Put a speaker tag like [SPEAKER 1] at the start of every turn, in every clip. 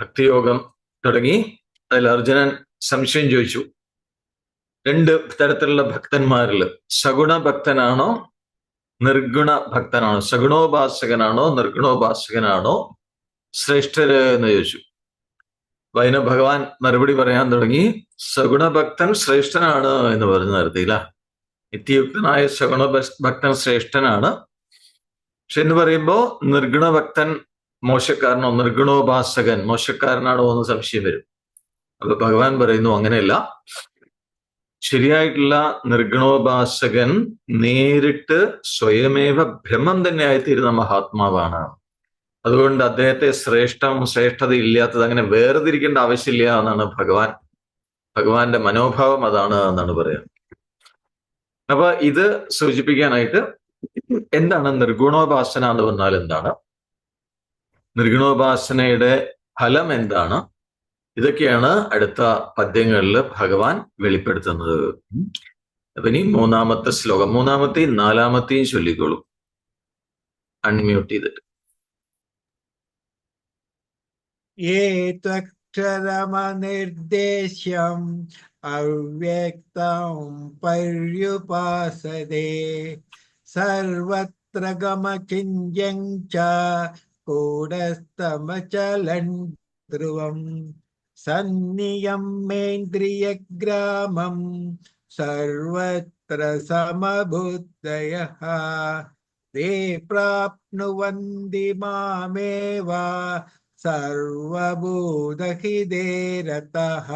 [SPEAKER 1] ഭക്തിയോഗം തുടങ്ങി അതിൽ അർജുനൻ സംശയം ചോദിച്ചു. രണ്ട് തരത്തിലുള്ള ഭക്തന്മാരിൽ സഗുണ ഭക്തനാണോ നിർഗുണ ഭക്തനാണോ സഗുണോപാസകനാണോ നിർഗുണോപാസകനാണോ ശ്രേഷ്ഠര് എന്ന് ചോദിച്ചു. വൈന ഭഗവാൻ മറുപടി പറയാൻ തുടങ്ങി സഗുണഭക്തൻ ശ്രേഷ്ഠനാണ് എന്ന് പറഞ്ഞു നിർത്തിയില്ല നിത്യയുക്തനായ സഗുണ ഭക്തൻ ശ്രേഷ്ഠനാണ്. പക്ഷെ എന്ന് പറയുമ്പോ നിർഗുണഭക്തൻ മോശക്കാരനോ നിർഗുണോപാസകൻ മോശക്കാരനാണോ എന്ന് സംശയം വരും. അപ്പൊ ഭഗവാൻ പറയുന്നു അങ്ങനെയല്ല. ശരിയായിട്ടുള്ള നിർഗുണോപാസകൻ നേരിട്ട് സ്വയമേവ ബ്രഹ്മം തന്നെ ആയിത്തീരുന്ന മഹാത്മാവാണ്. അതുകൊണ്ട് അദ്ദേഹത്തെ ശ്രേഷ്ഠം ശ്രേഷ്ഠത ഇല്ലാത്തത് അങ്ങനെ വേർതിരിക്കേണ്ട ആവശ്യമില്ല എന്നാണ് ഭഗവാൻ. ഭഗവാന്റെ മനോഭാവം അതാണ് എന്നാണ് പറയുന്നത്. അപ്പൊ ഇത് സൂചിപ്പിക്കാനായിട്ട് എന്താണ് നിർഗുണോപാസന എന്ന് പറഞ്ഞാൽ എന്താണ്? നിർഗുണോപാസനയുടെ ഫലം എന്താണ്? ഇതൊക്കെയാണ് അടുത്ത പദ്യങ്ങളിൽ ഭഗവാൻ വെളിപ്പെടുത്തുന്നത്. അപ്പൊ ഇനി മൂന്നാമത്തെ ശ്ലോകം മൂന്നാമത്തെയും നാലാമത്തെയും ചൊല്ലിക്കോളും. അൺമ്യൂട്ട് ചെയ്തിട്ട്.
[SPEAKER 2] അവ്യക്തം പര്യുപാസതേ. സർവത്ര ഗമകിഞ്ചം കൂടസ്തമചലൻ ധ്രുവം സന്നിയമ്മേന്ദ്രിയഗ്രാമം സർവത്ര സമബുദ്ധയ ते प्राप्नुवन्ति मामेव സർവഭൂതഹിതേ രതഃ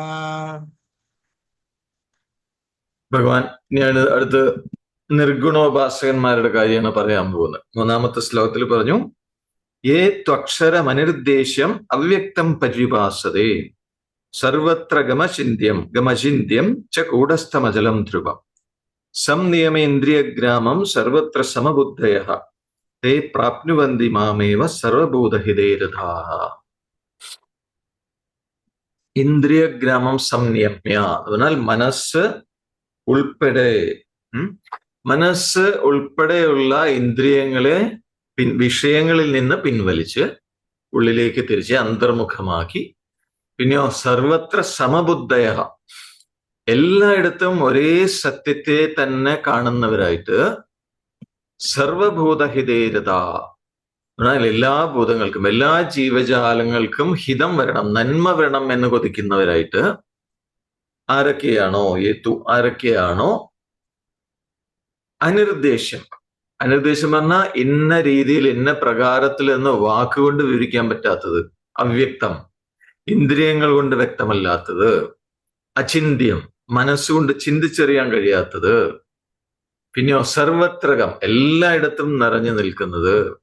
[SPEAKER 1] ഭഗവാൻ ഞാൻ അടുത്ത് നിർഗുണോപാസകന്മാരുടെ കാര്യമാണ് പറയാൻ പോകുന്നത് മൂന്നാമത്തെ ശ്ലോകത്തിൽ പറഞ്ഞു ഏ ത്വക്ഷരമനിർദ്ദേശ്യം അവ്യക്തം പര്യുപാസതേ. സർവത്ര ഗമചിന്യം ഗമചിന്യം ച കൂടസ്ഥമജലം ധ്രുവം. സംനിയമേന്ദ്രിയഗ്രാമം സർവത്ര സമബുദ്ധയ. തേ പ്രാപ്നുവന്തി മാമേവ സർവഭൂതഹിതേരഥാ. ഇന്ദ്രിയഗ്രാമം സംനിയമ്യ എന്നാൽ മനസ്സ് ഉൾപ്പെടെ മനസ്സ് ഉൾപ്പെടെയുള്ള ഇന്ദ്രിയങ്ങളെ പിൻ വിഷയങ്ങളിൽ നിന്ന് പിൻവലിച്ച് ഉള്ളിലേക്ക് തിരിച്ച് അന്തർമുഖമാക്കി. പിന്നെയോ സർവത്ര സമബുദ്ധയ എല്ലായിടത്തും ഒരേ സത്യത്തെ തന്നെ കാണുന്നവരായിട്ട് സർവഭൂതഹിതേരത. എന്നാൽ എല്ലാ ഭൂതങ്ങൾക്കും എല്ലാ ജീവജാലങ്ങൾക്കും ഹിതം വരണം നന്മ വരണം എന്ന് കൊതിക്കുന്നവരായിട്ട് ആരൊക്കെയാണോ ഏതു ആരൊക്കെയാണോ അനിർദ്ദേശ്യം അനിർദ്ദേശ്യം പറഞ്ഞാൽ ഇന്ന രീതിയിൽ ഇന്ന പ്രകാരത്തിൽ എന്ന് വാക്കുകൊണ്ട് വിവരിക്കാൻ പറ്റാത്തത് അവ്യക്തം. ഇന്ദ്രിയങ്ങൾ കൊണ്ട് വ്യക്തമല്ലാത്തത് അചിന്ത്യം മനസ്സുകൊണ്ട് ചിന്തിച്ചറിയാൻ കഴിയാത്തത്. പിന്നെയോ സർവത്രകം എല്ലായിടത്തും നിറഞ്ഞു നിൽക്കുന്നത്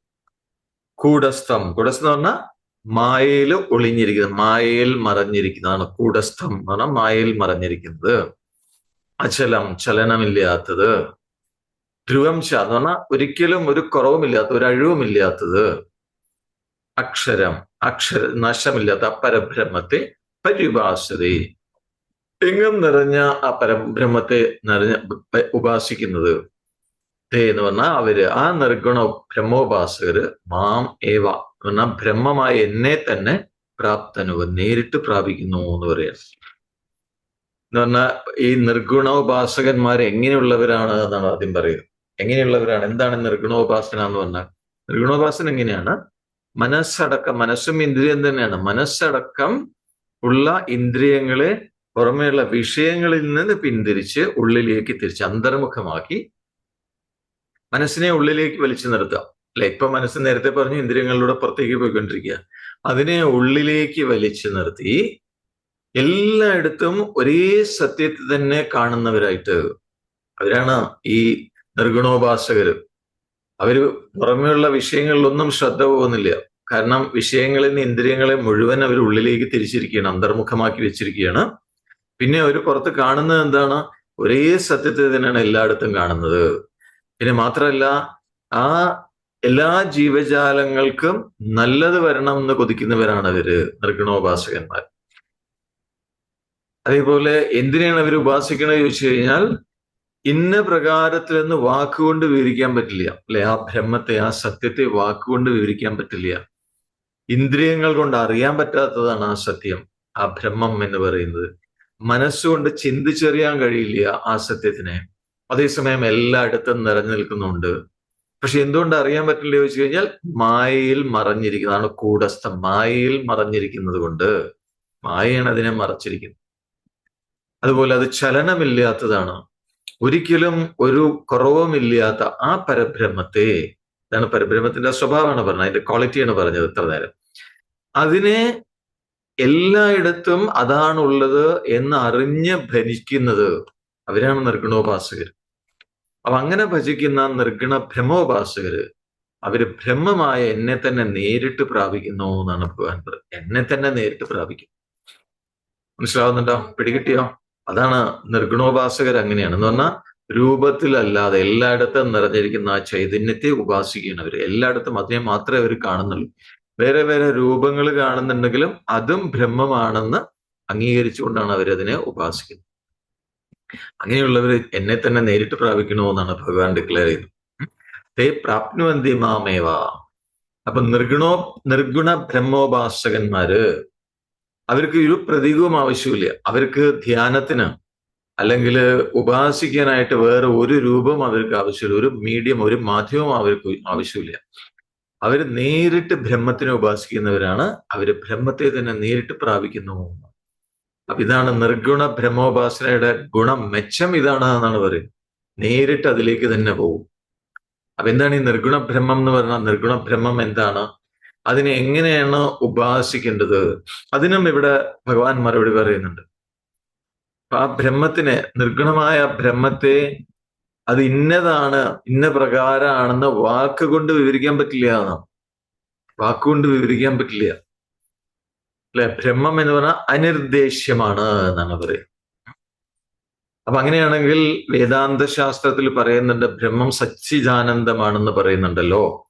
[SPEAKER 1] കൂടസ്ഥം. കൂടസ്ഥം എന്ന് പറഞ്ഞാൽ മായയിൽ ഒളിഞ്ഞിരിക്കുന്നത് മായയിൽ മറഞ്ഞിരിക്കുന്നതാണ് കൂടസ്ഥം എന്ന് പറഞ്ഞാൽ മായയിൽ മറഞ്ഞിരിക്കുന്നത്. അചലം ചലനമില്ലാത്തത്. ധ്രുവം ച എന്ന് പറഞ്ഞാൽ ഒരിക്കലും ഒരു കുറവുമില്ലാത്ത ഒരു അഴിവുമില്ലാത്തത്. അക്ഷരം അക്ഷര നശമില്ലാത്ത ആ പരബ്രഹ്മത്തെ പരിഭാസതേ എങ്ങും നിറഞ്ഞ ആ പരബ്രഹ്മത്തെ നിറഞ്ഞ ഉപാസിക്കുന്നത്. തേ എന്ന് പറഞ്ഞാൽ അവർ ആ നിർഗുണ ബ്രഹ്മോപാസകര് മാം ഏവ എന്ന് പറഞ്ഞാൽ ബ്രഹ്മമായ എന്നെ തന്നെ പ്രാപ്തനുവ നേരിട്ട് പ്രാപിക്കുന്നു എന്ന് പറയാം. എന്ന് പറഞ്ഞാൽ ഈ നിർഗുണോപാസകന്മാർ എങ്ങനെയുള്ളവരാണ് എന്നാണ് ആദ്യം പറയുന്നത്. എങ്ങനെയുള്ളവരാണ്? എന്താണ് നിർഗുണോപാസന എന്ന് പറഞ്ഞാൽ നിർഗുണോപാസന എങ്ങനെയാണ്? മനസ്സടക്കം മനസ്സും ഇന്ദ്രിയം തന്നെയാണ്. മനസ്സടക്കം ഉള്ള ഇന്ദ്രിയങ്ങളെ പുറമേയുള്ള വിഷയങ്ങളിൽ നിന്ന് പിന്തിരിച്ച് ഉള്ളിലേക്ക് തിരിച്ച് അന്തർമുഖമാക്കി മനസ്സിനെ ഉള്ളിലേക്ക് വലിച്ചു നിർത്തുക. അല്ലെ? ഇപ്പൊ മനസ്സ് നേരത്തെ പറഞ്ഞു ഇന്ദ്രിയങ്ങളിലൂടെ പുറത്തേക്ക് പോയിക്കൊണ്ടിരിക്കുക. അതിനെ ഉള്ളിലേക്ക് വലിച്ചു നിർത്തി എല്ലായിടത്തും ഒരേ സത്യത്തെ തന്നെ കാണുന്നവരായിട്ട്. അവരാണ് ഈ നിർഗുണോപാസകര്. അവർ പുറമെയുള്ള വിഷയങ്ങളിലൊന്നും ശ്രദ്ധ പോകുന്നില്ല. കാരണം വിഷയങ്ങളിൽ നിന്ന് ഇന്ദ്രിയങ്ങളെ മുഴുവൻ അവർ ഉള്ളിലേക്ക് തിരിച്ചിരിക്കുകയാണ് അന്തർമുഖമാക്കി വെച്ചിരിക്കുകയാണ്. പിന്നെ അവർ പുറത്ത് കാണുന്നത് എന്താണ്? ഒരേ സത്യത്തെ തന്നെയാണ് എല്ലായിടത്തും കാണുന്നത്. പിന്നെ മാത്രമല്ല ആ എല്ലാ ജീവജാലങ്ങൾക്കും നല്ലത് വരണം എന്ന് കൊതിക്കുന്നവരാണ് അവർ നിർഗുണോപാസകന്മാർ. അതേപോലെ എന്തിനാണ് അവർ ഉപാസിക്കണത് ചോദിച്ചു കഴിഞ്ഞാൽ ഇന്ന പ്രകാരത്തിൽ നിന്ന് വാക്കുകൊണ്ട് വിവരിക്കാൻ പറ്റില്ല. അല്ലെ? ആ ബ്രഹ്മത്തെ ആ സത്യത്തെ വാക്കുകൊണ്ട് വിവരിക്കാൻ പറ്റില്ല. ഇന്ദ്രിയങ്ങൾ കൊണ്ട് അറിയാൻ പറ്റാത്തതാണ് ആ സത്യം ആ ബ്രഹ്മം എന്ന് പറയുന്നത്. മനസ്സുകൊണ്ട് ചിന്തിച്ചറിയാൻ കഴിയില്ല ആ സത്യത്തിനെ. അതേസമയം എല്ലായിടത്തും നിറഞ്ഞു നിൽക്കുന്നുണ്ട് പക്ഷെ എന്തുകൊണ്ട് അറിയാൻ പറ്റില്ല ചോദിച്ചു കഴിഞ്ഞാൽ മായയിൽ മറഞ്ഞിരിക്കുന്നതാണ് കൂടസ്ഥ. മായയിൽ മറഞ്ഞിരിക്കുന്നത് കൊണ്ട് മായയാണ് അതിനെ മറച്ചിരിക്കുന്നത്. അതുപോലെ അത് ചലനമില്ലാത്തതാണ്. ഒരിക്കലും ഒരു കുറവുമില്ലാത്ത ആ പരബ്രഹ്മത്തെ ഇതാണ് പരബ്രഹ്മത്തിന്റെ സ്വഭാവമാണ് പറഞ്ഞത് അതിന്റെ ക്വാളിറ്റിയാണ് പറഞ്ഞത് ഇത്ര നേരം. അതിനെ എല്ലായിടത്തും അതാണുള്ളത് എന്ന് അറിഞ്ഞ് ഭരിക്കുന്നത് അവരാണ് നിർഗുണോപാസകർ. അപ്പൊ അങ്ങനെ ഭജിക്കുന്ന നിർഗുണ ഭ്രമോപാസകര് അവർ ബ്രഹ്മമായ എന്നെ തന്നെ നേരിട്ട് പ്രാപിക്കുന്നു എന്നാണ് ഭഗവാൻ പറയുന്നത് എന്നെ തന്നെ നേരിട്ട് പ്രാപിക്കും. മനസ്സിലാവുന്നുണ്ടോ? പിടികിട്ടിയോ? അതാണ് നിർഗുണോപാസകർ അങ്ങനെയാണ്. എന്ന് പറഞ്ഞാൽ രൂപത്തിലല്ലാതെ എല്ലായിടത്തും നിറഞ്ഞിരിക്കുന്ന ആ ചൈതന്യത്തെ ഉപാസിക്കുകയാണ് അവർ എല്ലായിടത്തും അതിനെ മാത്രമേ അവർ കാണുന്നുള്ളൂ. വേറെ വേറെ രൂപങ്ങൾ കാണുന്നുണ്ടെങ്കിലും അതും ബ്രഹ്മമാണെന്ന് അംഗീകരിച്ചുകൊണ്ടാണ് അവരതിനെ ഉപാസിക്കുന്നത്. അങ്ങനെയുള്ളവർ എന്നെ തന്നെ നേരിട്ട് പ്രാപിക്കണമെന്നാണ് ഭഗവാൻ ഡിക്ലെയർ ചെയ്തത്. തേ പ്രാപ്നുവന്തി മാമേവ. അപ്പൊ നിർഗുണോ നിർഗുണ ബ്രഹ്മോപാസകന്മാര് അവർക്ക് ഒരു പ്രതീകവും ആവശ്യമില്ല അവർക്ക് ധ്യാനത്തിന് അല്ലെങ്കിൽ ഉപാസിക്കാനായിട്ട് വേറെ ഒരു രൂപം അവർക്ക് ആവശ്യമില്ല. ഒരു മീഡിയം ഒരു മാധ്യമം അവർക്ക് ആവശ്യമില്ല. അവർ നേരിട്ട് ബ്രഹ്മത്തിനെ ഉപാസിക്കുന്നവരാണ്. അവർ ബ്രഹ്മത്തെ തന്നെ നേരിട്ട് പ്രാപിക്കുന്നു അപ്പൊ ഇതാണ് നിർഗുണ ബ്രഹ്മോപാസനയുടെ ഗുണം മെച്ചം ഇതാണ് എന്നാണ് പറയുന്നത്. നേരിട്ട് അതിലേക്ക് തന്നെ പോകും. അപ്പൊ എന്താണ് ഈ നിർഗുണ ബ്രഹ്മം എന്ന് പറഞ്ഞാൽ നിർഗുണ ബ്രഹ്മം എന്താണ്? അതിനെ എങ്ങനെയാണ് ഉപാസിക്കേണ്ടത്? അതിനും ഇവിടെ ഭഗവാൻ മറുപടി പറയുന്നുണ്ട്. ആ ബ്രഹ്മത്തിനെ നിർഗുണമായ ബ്രഹ്മത്തെ അത് ഇന്നതാണ് ഇന്ന പ്രകാരമാണെന്ന് വാക്കുകൊണ്ട് വിവരിക്കാൻ പറ്റില്ല എന്നാണ്. വാക്കുകൊണ്ട് വിവരിക്കാൻ പറ്റില്ല. അല്ലെ? ബ്രഹ്മം എന്ന് പറഞ്ഞാൽ അനിർദ്ദേശ്യമാണ് എന്നാണ് പറയുന്നത്. അപ്പൊ അങ്ങനെയാണെങ്കിൽ വേദാന്ത ശാസ്ത്രത്തിൽ പറയുന്നുണ്ട് ബ്രഹ്മം സച്ചിദാനന്ദമാണെന്ന് പറയുന്നുണ്ടല്ലോ.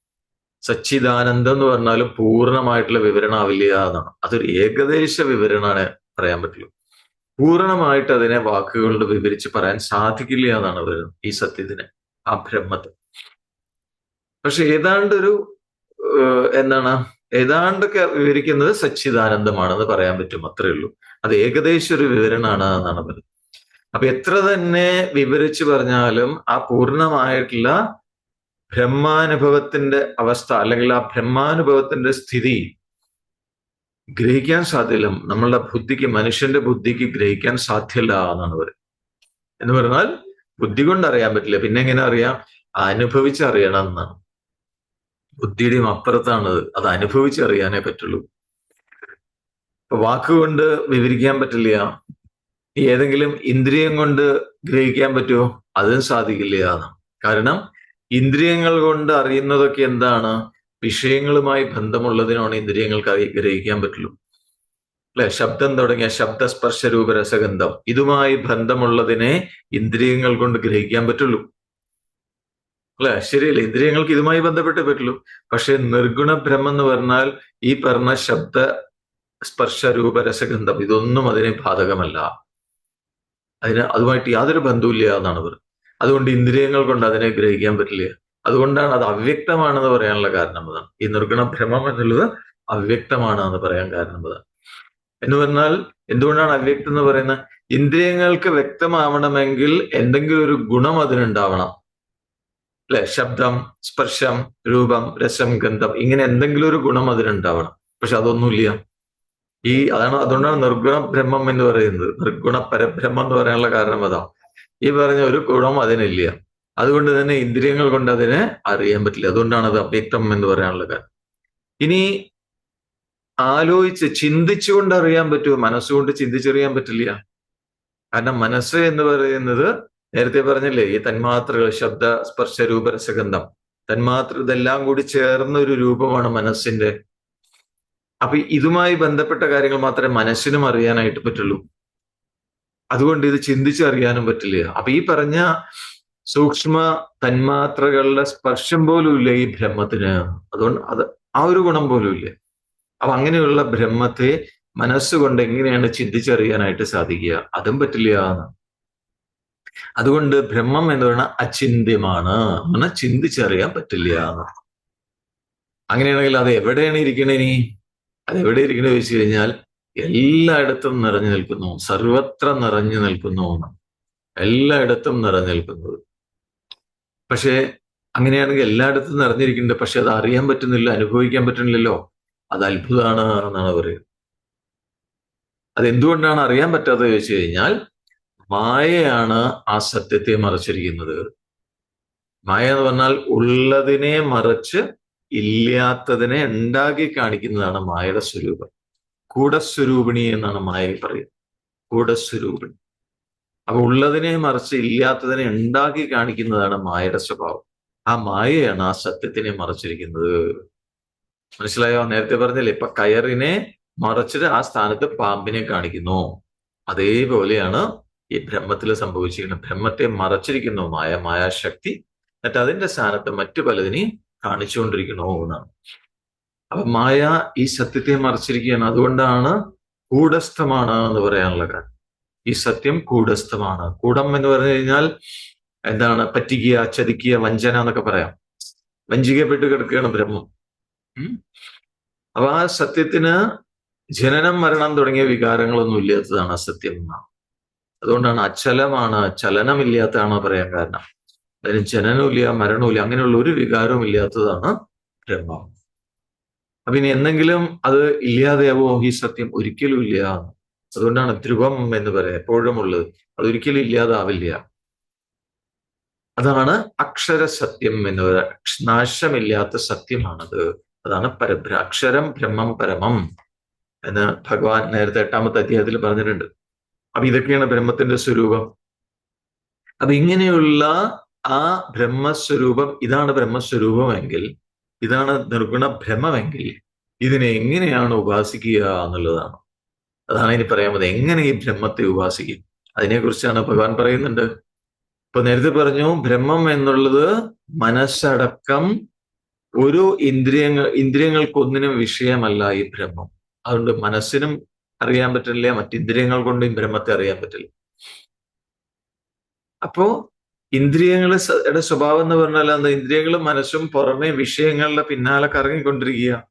[SPEAKER 1] സച്ചിദാനന്ദം എന്ന് പറഞ്ഞാൽ പൂർണമായിട്ടുള്ള വിവരണമാവില്ല എന്നാണ്. അതൊരു ഏകദേശ വിവരണമാണ് പറയാൻ പറ്റുള്ളൂ. പൂർണമായിട്ട് അതിനെ വാക്കുകളുടെ വിവരിച്ച് പറയാൻ സാധിക്കില്ല എന്നാണ് വരുന്നത് ഈ സത്യത്തിനെ ആ ബ്രഹ്മത്തെ. പക്ഷെ ഏതാണ്ടൊരു എന്താണ് ഏതാണ്ടൊക്കെ വിവരിക്കുന്നത് സച്ചിദാനന്ദമാണെന്ന് പറയാൻ പറ്റും അത്രേ ഉള്ളൂ. അത് ഏകദേശം ഒരു വിവരണമാണ് എന്നാണ് പറയുന്നത്. അപ്പൊ എത്ര തന്നെ വിവരിച്ചു പറഞ്ഞാലും ആ പൂർണമായിട്ടുള്ള ബ്രഹ്മാനുഭവത്തിന്റെ അവസ്ഥ അല്ലെങ്കിൽ ആ ബ്രഹ്മാനുഭവത്തിന്റെ സ്ഥിതി ഗ്രഹിക്കാൻ സാധ്യല്ല. നമ്മളുടെ ബുദ്ധിക്ക് മനുഷ്യന്റെ ബുദ്ധിക്ക് ഗ്രഹിക്കാൻ സാധ്യല്ല എന്നാണ് പറയുന്നത്. എന്ന് പറഞ്ഞാൽ ബുദ്ധി കൊണ്ട് അറിയാൻ പറ്റില്ല. പിന്നെ എങ്ങനെ അറിയാം? അനുഭവിച്ചറിയണം എന്നാണ്. ബുദ്ധിയുടെയും അപ്പുറത്താണ് അത്. അനുഭവിച്ചറിയാനേ പറ്റുള്ളൂ. ഇപ്പൊ വാക്കുകൊണ്ട് വിവരിക്കാൻ പറ്റില്ല. ഏതെങ്കിലും ഇന്ദ്രിയം കൊണ്ട് ഗ്രഹിക്കാൻ പറ്റുമോ? അതും സാധിക്കില്ല കാരണം ഇന്ദ്രിയങ്ങൾ കൊണ്ട് അറിയുന്നതൊക്കെ എന്താണ്? വിഷയങ്ങളുമായി ബന്ധമുള്ളതിനാണ് ഇന്ദ്രിയങ്ങൾക്ക് ഗ്രഹിക്കാൻ പറ്റുള്ളൂ. അല്ലെ? ശബ്ദം തുടങ്ങിയ ശബ്ദസ്പർശ രൂപരസഗന്ധം ഇതുമായി ബന്ധമുള്ളതിനെ ഇന്ദ്രിയങ്ങൾ കൊണ്ട് ഗ്രഹിക്കാൻ പറ്റുള്ളൂ. അല്ലെ? ശരിയല്ലേ? ഇന്ദ്രിയങ്ങൾക്ക് ഇതുമായി ബന്ധപ്പെട്ടേ പറ്റുള്ളൂ. പക്ഷെ നിർഗുണ ബ്രഹ്മം എന്ന് പറഞ്ഞാൽ ഈ പറഞ്ഞ ശബ്ദ സ്പർശ രൂപ രസഗന്ധം ഇതൊന്നും അതിനെ ബാധകമല്ല. അതിന് അതുമായിട്ട് യാതൊരു ബന്ധവുമില്ല എന്നാണ് പറയുന്നത്. അതുകൊണ്ട് ഇന്ദ്രിയങ്ങൾ കൊണ്ട് അതിനെ ഗ്രഹിക്കാൻ പറ്റില്ല. അതുകൊണ്ടാണ് അത് അവ്യക്തമാണെന്ന് പറയാനുള്ള കാരണം അതാണ്. ഈ നിർഗുണ ഭ്രമം എന്നുള്ളത് അവ്യക്തമാണ് എന്ന് പറയാൻ കാരണം അതാണ്. എന്ന് പറഞ്ഞാൽ എന്തുകൊണ്ടാണ് അവ്യക്തം എന്ന് പറയുന്നത്? ഇന്ദ്രിയങ്ങൾക്ക് വ്യക്തമാവണമെങ്കിൽ എന്തെങ്കിലും ഒരു ഗുണം അതിനുണ്ടാവണം. അല്ലെ? ശബ്ദം സ്പർശം രൂപം രസം ഗന്ധം ഇങ്ങനെ എന്തെങ്കിലും ഒരു ഗുണം അതിനുണ്ടാവണം. പക്ഷെ അതൊന്നുമില്ല. ഈ അതാണ് അതുകൊണ്ടാണ് നിർഗുണ ബ്രഹ്മം എന്ന് പറയുന്നത്. നിർഗുണ പരബ്രഹ്മം എന്ന് പറയാനുള്ള കാരണം അതാ ഈ പറഞ്ഞ ഒരു ഗുണം അതിനില്ല. അതുകൊണ്ട് തന്നെ ഇന്ദ്രിയങ്ങൾ കൊണ്ട് അതിനെ അറിയാൻ പറ്റില്ല. അതുകൊണ്ടാണ് അത് അവ്യക്തം എന്ന് പറയാനുള്ള കാരണം. ഇനി ആലോചിച്ച് ചിന്തിച്ചുകൊണ്ട് അറിയാൻ പറ്റുമോ? മനസ്സുകൊണ്ട് ചിന്തിച്ചറിയാൻ പറ്റില്ല. കാരണം മനസ്സ് എന്ന് പറയുന്നത് നേരത്തെ പറഞ്ഞില്ലേ ഈ തന്മാത്രകൾ ശബ്ദ സ്പർശ രൂപരസഗന്ധം തന്മാത്ര ഇതെല്ലാം കൂടി ചേർന്ന ഒരു രൂപമാണ് മനസ്സിന്റെ. അപ്പൊ ഇതുമായി ബന്ധപ്പെട്ട കാര്യങ്ങൾ മാത്രമേ മനസ്സിനും അറിയാനായിട്ട് പറ്റുള്ളൂ. അതുകൊണ്ട് ഇത് ചിന്തിച്ചറിയാനും പറ്റില്ല. അപ്പൊ ഈ പറഞ്ഞ സൂക്ഷ്മ തന്മാത്രകളുടെ സ്പർശം പോലും ഇല്ല ഈ ബ്രഹ്മത്തിന്. അതുകൊണ്ട് അത് ആ ഒരു ഗുണം പോലും ഇല്ല അപ്പൊ അങ്ങനെയുള്ള ബ്രഹ്മത്തെ മനസ്സുകൊണ്ട് എങ്ങനെയാണ് ചിന്തിച്ചറിയാനായിട്ട് സാധിക്കുക? അതും പറ്റില്ല. എന്ന് അതുകൊണ്ട് ബ്രഹ്മം എന്ന് പറയുന്ന അചിന്ത്യമാണ്. അങ്ങനെ ചിന്തിച്ചറിയാൻ പറ്റില്ല. എന്ന് അങ്ങനെയാണെങ്കിൽ അത് എവിടെയാണ് ഇരിക്കണേ ഇനി? അതെവിടെ ഇരിക്കണേ വെച്ച് കഴിഞ്ഞാൽ എല്ലായിടത്തും നിറഞ്ഞു നിൽക്കുന്നു. സർവത്ര നിറഞ്ഞു നിൽക്കുന്നു എന്നാണ്. എല്ലായിടത്തും നിറഞ്ഞു നിൽക്കുന്നത് പക്ഷേ അങ്ങനെയാണെങ്കിൽ എല്ലായിടത്തും നിറഞ്ഞിരിക്കുന്നുണ്ട്. പക്ഷെ അത് അറിയാൻ പറ്റുന്നില്ല അനുഭവിക്കാൻ പറ്റുന്നില്ലല്ലോ. അത് അത്ഭുതമാണ് എന്നാണ് പറയുന്നത്. അതെന്തുകൊണ്ടാണ് അറിയാൻ പറ്റാത്തത് ചോദിച്ചു കഴിഞ്ഞാൽ മായയാണ് ആ സത്യത്തെ മറച്ചിരിക്കുന്നത്. മായ എന്ന് പറഞ്ഞാൽ ഉള്ളതിനെ മറച്ച് ഇല്ലാത്തതിനെ ഉണ്ടാക്കി കാണിക്കുന്നതാണ് മായയുടെ സ്വരൂപം. കൂടസ്വരൂപിണി എന്നാണ് മായയിൽ പറയുന്നത്. കൂടസ്വരൂപിണി. അപ്പൊ ഉള്ളതിനെ മറിച്ച് ഇല്ലാത്തതിനെ ഉണ്ടാക്കി കാണിക്കുന്നതാണ് മായയുടെ സ്വഭാവം. ആ മായയാണ് ആ സത്യത്തിനെ മറച്ചിരിക്കുന്നത്. മനസ്സിലായോ? നേരത്തെ പറഞ്ഞില്ലേ ഇപ്പൊ കയറിനെ മറച്ചിട്ട് ആ സ്ഥാനത്ത് പാമ്പിനെ കാണിക്കുന്നു. അതേപോലെയാണ് ഈ ബ്രഹ്മത്തിൽ സംഭവിച്ചിരിക്കുന്നത് ബ്രഹ്മത്തെ മറച്ചിരിക്കുന്നു മായ മായാശക്തി. എന്നിട്ട് അതിന്റെ സ്ഥാനത്ത് മറ്റു പലതിനെയും കാണിച്ചുകൊണ്ടിരിക്കണോ എന്നാണ്. അപ്പൊ മായ ഈ സത്യത്തെ മറച്ചിരിക്കുകയാണ്. അതുകൊണ്ടാണ് കൂടസ്ഥമാണ് എന്ന് പറയാനുള്ള കാരണം. ഈ സത്യം കൂടസ്ഥമാണ്. കൂടം എന്ന് പറഞ്ഞു കഴിഞ്ഞാൽ എന്താണ്? പറ്റിക്കുക ചതിക്കുക വഞ്ചന എന്നൊക്കെ പറയാം. വഞ്ചിക്കപ്പെട്ട് കിടക്കുകയാണ് ബ്രഹ്മം. അപ്പൊ ആ സത്യത്തിന് ജനനം മരണം തുടങ്ങിയ വികാരങ്ങളൊന്നും ഇല്ലാത്തതാണ് ആ സത്യം എന്നാണ്. അതുകൊണ്ടാണ് അച്ചലമാണ് ചലനമില്ലാത്തതാണ് പറയാൻ കാരണം. അതിന് ജനനമില്ല മരണമില്ല അങ്ങനെയുള്ള ഒരു വികാരവും ഇല്ലാത്തതാണ് ബ്രഹ്മം. അപ്പൊ ഇനി എന്തെങ്കിലും അത് ഇല്ലാതെയാവോ ഈ സത്യം? ഒരിക്കലും ഇല്ല. അതുകൊണ്ടാണ് ധ്രുവം എന്ന് പറയാം എപ്പോഴും ഉള്ളത്. അതൊരിക്കലും ഇല്ലാതാവില്ല. അതാണ് അക്ഷര സത്യം എന്ന് പറയുക നാശമില്ലാത്ത സത്യമാണത്. അതാണ് പരബ്ര അക്ഷരം ബ്രഹ്മം പരമം എന്ന് ഭഗവാൻ നേരത്തെ എട്ടാമത്തെ അധ്യായത്തിൽ പറഞ്ഞിട്ടുണ്ട്. അപ്പൊ ഇതൊക്കെയാണ് ബ്രഹ്മത്തിന്റെ സ്വരൂപം. അപ്പൊ ഇങ്ങനെയുള്ള ആ ബ്രഹ്മസ്വരൂപം ഇതാണ് ബ്രഹ്മസ്വരൂപമെങ്കിൽ ഇതാണ് നിർഗുണ ഭ്രമമെങ്കിൽ ഇതിനെ എങ്ങനെയാണ് ഉപാസിക്കുക എന്നുള്ളതാണ്. അതാണ് ഇനി പോകുന്നത്. എങ്ങനെ ഈ ബ്രഹ്മത്തെ ഉപാസിക്കും? അതിനെക്കുറിച്ചാണ് ഭഗവാൻ പറയുന്നുണ്ട്. ഇപ്പൊ നേരത്തെ പറഞ്ഞു ബ്രഹ്മം എന്നുള്ളത് മനസ്സടക്കം ഒരു ഇന്ദ്രിയങ്ങൾ ഇന്ദ്രിയങ്ങൾക്കൊന്നിനും വിഷയമല്ല ഈ ബ്രഹ്മം അതുകൊണ്ട് മനസ്സിനും അറിയാൻ പറ്റില്ല മറ്റിന്ദ്രിയങ്ങൾ കൊണ്ടും ബ്രഹ്മത്തെ അറിയാൻ പറ്റില്ല. അപ്പോ ഇന്ദ്രിയങ്ങളുടെ സ്വഭാവം എന്ന് പറഞ്ഞാൽ എന്താ? ഇന്ദ്രിയങ്ങളും മനസ്സും പുറമെ വിഷയങ്ങളുടെ പിന്നാലെ കറങ്ങിക്കൊണ്ടിരിക്കുക.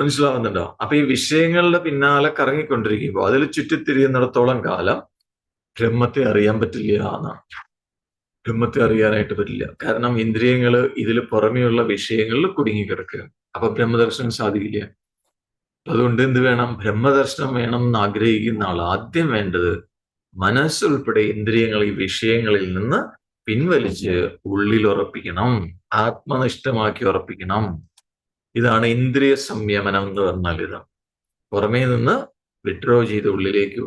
[SPEAKER 1] മനസ്സിലാവുന്നുണ്ടോ? അപ്പൊ ഈ വിഷയങ്ങളുടെ പിന്നാലെ കറങ്ങിക്കൊണ്ടിരിക്കുമ്പോൾ അതിൽ ചുറ്റിത്തിരിയുന്നിടത്തോളം കാലം ബ്രഹ്മത്തെ അറിയാൻ പറ്റില്ല എന്നാണ്. ബ്രഹ്മത്തെ അറിയാനായിട്ട് പറ്റില്ല. കാരണം ഇന്ദ്രിയങ്ങൾ ഇതിൽ പുറമെയുള്ള വിഷയങ്ങളിൽ കുടുങ്ങിക്കിടക്കുക. അപ്പൊ ബ്രഹ്മദർശനം സാധിക്കില്ല. അതുകൊണ്ട് എന്ത് വേണം? ബ്രഹ്മദർശനം വേണം എന്ന് ആഗ്രഹിക്കുന്ന ആൾ ആദ്യം വേണ്ടത് മനസ്സുൾപ്പെടെ ഇന്ദ്രിയങ്ങൾ ഈ വിഷയങ്ങളിൽ നിന്ന് പിൻവലിച്ച് ഉള്ളിൽ ഉറപ്പിക്കണം ആത്മനിഷ്ഠമാക്കി ഉറപ്പിക്കണം. ഇതാണ് ഇന്ദ്രിയ സംയമനം എന്ന് പറഞ്ഞാൽ ഇത്. പുറമേ നിന്ന് വിഡ്രോ ചെയ്ത് ഉള്ളിലേക്ക്